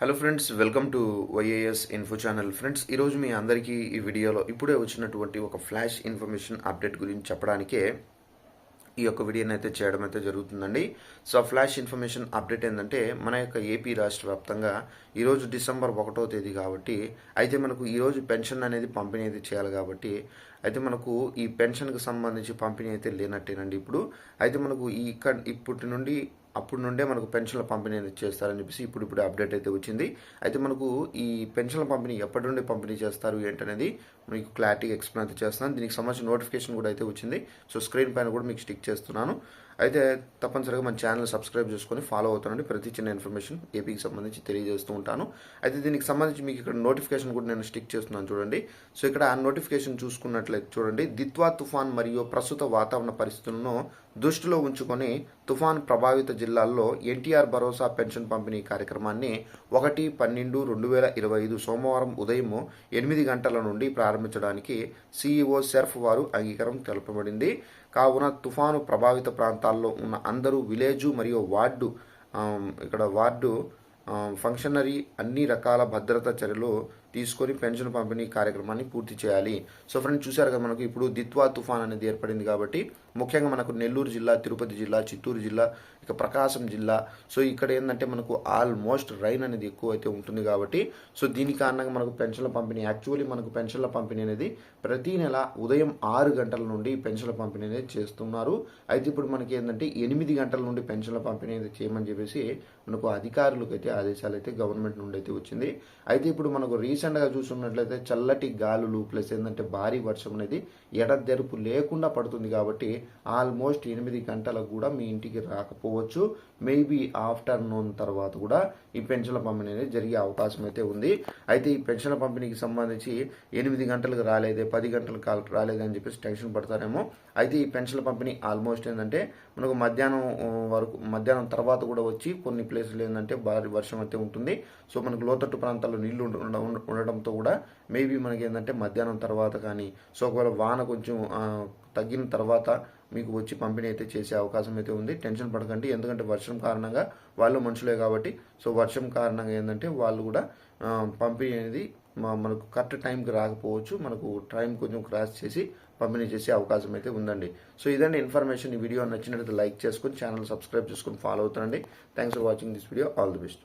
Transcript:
Hello friends welcome to YAS info channel friends ఈరోజు మీ అందరికీ ఈ వీడియోలో ఇప్పుడే వచ్చినటువంటి ఒక ఫ్లాష్ ఇన్ఫర్మేషన్ అప్డేట్ గురించి చెప్పడానికే ఈ యొక్క వీడియోని అయితే చేయడం అయితే జరుగుతుందండి. సో ఆ ఫ్లాష్ ఇన్ఫర్మేషన్ అప్డేట్ ఏంటంటే మన యొక్క ఏపీ రాష్ట్ర వ్యాప్తంగా ఈరోజు డిసెంబర్ ఒకటో తేదీ కాబట్టి అయితే మనకు ఈరోజు పెన్షన్ అనేది పంపిణీ అయితే చేయాలి కాబట్టి అయితే మనకు ఈ పెన్షన్కి సంబంధించి పంపిణీ అయితే లేనట్టేనండి ఇప్పుడు. అయితే మనకు ఈ ఇక్కడ ఇప్పటి నుండి అప్పుడు నుండే మనకు పెన్షన్ల పంపిణీ అనేది చేస్తారని చెప్పేసి ఇప్పుడు ఇప్పుడు అప్డేట్ అయితే వచ్చింది. అయితే మనకు ఈ పెన్షన్ల పంపిణీ ఎప్పటి నుండి పంపిణీ చేస్తారు ఏంటనేది మీకు క్లారిటీ ఎక్స్ప్లెయిన్ అయితే చేస్తున్నాను. దీనికి సంబంధించిన నోటిఫికేషన్ కూడా అయితే వచ్చింది. సో స్క్రీన్ పైన కూడా మీకు స్టిక్ చేస్తున్నాను. అయితే తప్పనిసరిగా మన ఛానల్ సబ్స్క్రైబ్ చేసుకొని ఫాలో అవుతానండి. ప్రతి చిన్న ఇన్ఫర్మేషన్ ఏపీకి సంబంధించి తెలియజేస్తూ ఉంటాను. అయితే దీనికి సంబంధించి మీకు ఇక్కడ నోటిఫికేషన్ కూడా నేను స్టిక్ చేస్తున్నాను చూడండి. సో ఇక్కడ ఆ నోటిఫికేషన్ చూసుకున్నట్లయితే చూడండి. దిత్వా తుఫాన్ మరియు ప్రస్తుత వాతావరణ పరిస్థితులను దృష్టిలో ఉంచుకొని తుఫాన్ ప్రభావిత జిల్లాల్లో ఎన్టీఆర్ భరోసా పెన్షన్ పంపిణీ కార్యక్రమాన్ని ఒకటి పన్నెండు రెండు వేల ఇరవై ఐదు సోమవారం ఉదయం ఎనిమిది గంటల నుండి ప్రారంభించడానికి సీఈఓ సెర్ఫ్ వారు అంగీకారం తెలపబడింది. కావున తుఫాను ప్రభావిత ప్రాంతాల్లో ఉన్న అందరూ విలేజు మరియు వార్డు ఇక్కడ వార్డు ఫంక్షనరీ అన్ని రకాల భద్రతా చర్యలు తీసుకొని పెన్షన్ పంపిణీ కార్యక్రమాన్ని పూర్తి చేయాలి. సో ఫ్రెండ్స్ చూశారు కదా మనకు ఇప్పుడు దిత్వా తుఫాన్ అనేది ఏర్పడింది కాబట్టి ముఖ్యంగా మనకు నెల్లూరు జిల్లా తిరుపతి జిల్లా చిత్తూరు జిల్లా ఇక ప్రకాశం జిల్లా. సో ఇక్కడ ఏంటంటే మనకు ఆల్మోస్ట్ రైన్ అనేది ఎక్కువ అయితే ఉంటుంది కాబట్టి సో దీని కారణంగా మనకు పెన్షన్ల పంపిణీ యాక్చువల్లీ మనకు పెన్షన్ల పంపిణీ అనేది ప్రతి నెల ఉదయం ఆరు గంటల నుండి పెన్షన్ల పంపిణీ అనేది చేస్తున్నారు. అయితే ఇప్పుడు మనకి ఏంటంటే ఎనిమిది గంటల నుండి పెన్షన్ల పంపిణీ అనేది చేయమని చెప్పేసి మనకు అధికారులకు అయితే ఆదేశాలు అయితే గవర్నమెంట్ నుండి అయితే వచ్చింది. అయితే ఇప్పుడు మనకు రీసెంట్గా చూసుకున్నట్లయితే చల్లటి గాలులు ప్లస్ ఏంటంటే భారీ వర్షం అనేది ఎడతెరుపు లేకుండా పడుతుంది కాబట్టి ఆల్మోస్ట్ ఎనిమిది గంటలకు కూడా మీ ఇంటికి రాకపోవచ్చు. మేబీ ఆఫ్టర్నూన్ తర్వాత కూడా ఈ పెన్షన్ల పంపిణీ అనేది జరిగే అవకాశం అయితే ఉంది. అయితే ఈ పెన్షన్ల పంపిణీకి సంబంధించి ఎనిమిది గంటలకు రాలేదే పది గంటలకు కాల్ రాలేదే అని చెప్పేసి టెన్షన్ పడతారేమో. అయితే ఈ పెన్షన్ల పంపిణీ ఆల్మోస్ట్ ఏంటంటే మనకు మధ్యాహ్నం వరకు మధ్యాహ్నం తర్వాత కూడా వచ్చి కొన్ని ప్లేసులు ఏంటంటే భారీ వర్షం అయితే ఉంటుంది. సో మనకు లోతట్టు ప్రాంతాల్లో నీళ్ళు ఉండ- ఉండడంతో కూడా మేబీ మనకి ఏంటంటే మధ్యాహ్నం తర్వాత కానీ సో ఒకవేళ వాన కొంచెం తగ్గిన తర్వాత మీకు వచ్చి పంపిణీ అయితే చేసే అవకాశం అయితే ఉంది. టెన్షన్ పడకండి. ఎందుకంటే వర్షం కారణంగా వాళ్ళు మనుషులే కాబట్టి. సో వర్షం కారణంగా ఏంటంటే వాళ్ళు కూడా పంపిణీ అనేది మనకు కరెక్ట్ టైంకి రాకపోవచ్చు. మనకు టైం కొంచెం క్రాస్ చేసి పంపిణీ చేసే అవకాశం అయితే ఉందండి. సో ఇదండి ఇన్ఫర్మేషన్. ఈ వీడియో నచ్చినట్లయితే లైక్ చేసుకొని ఛానల్ సబ్స్క్రైబ్ చేసుకుని ఫాలో అవుతానండి thanks for watching this video. All the best.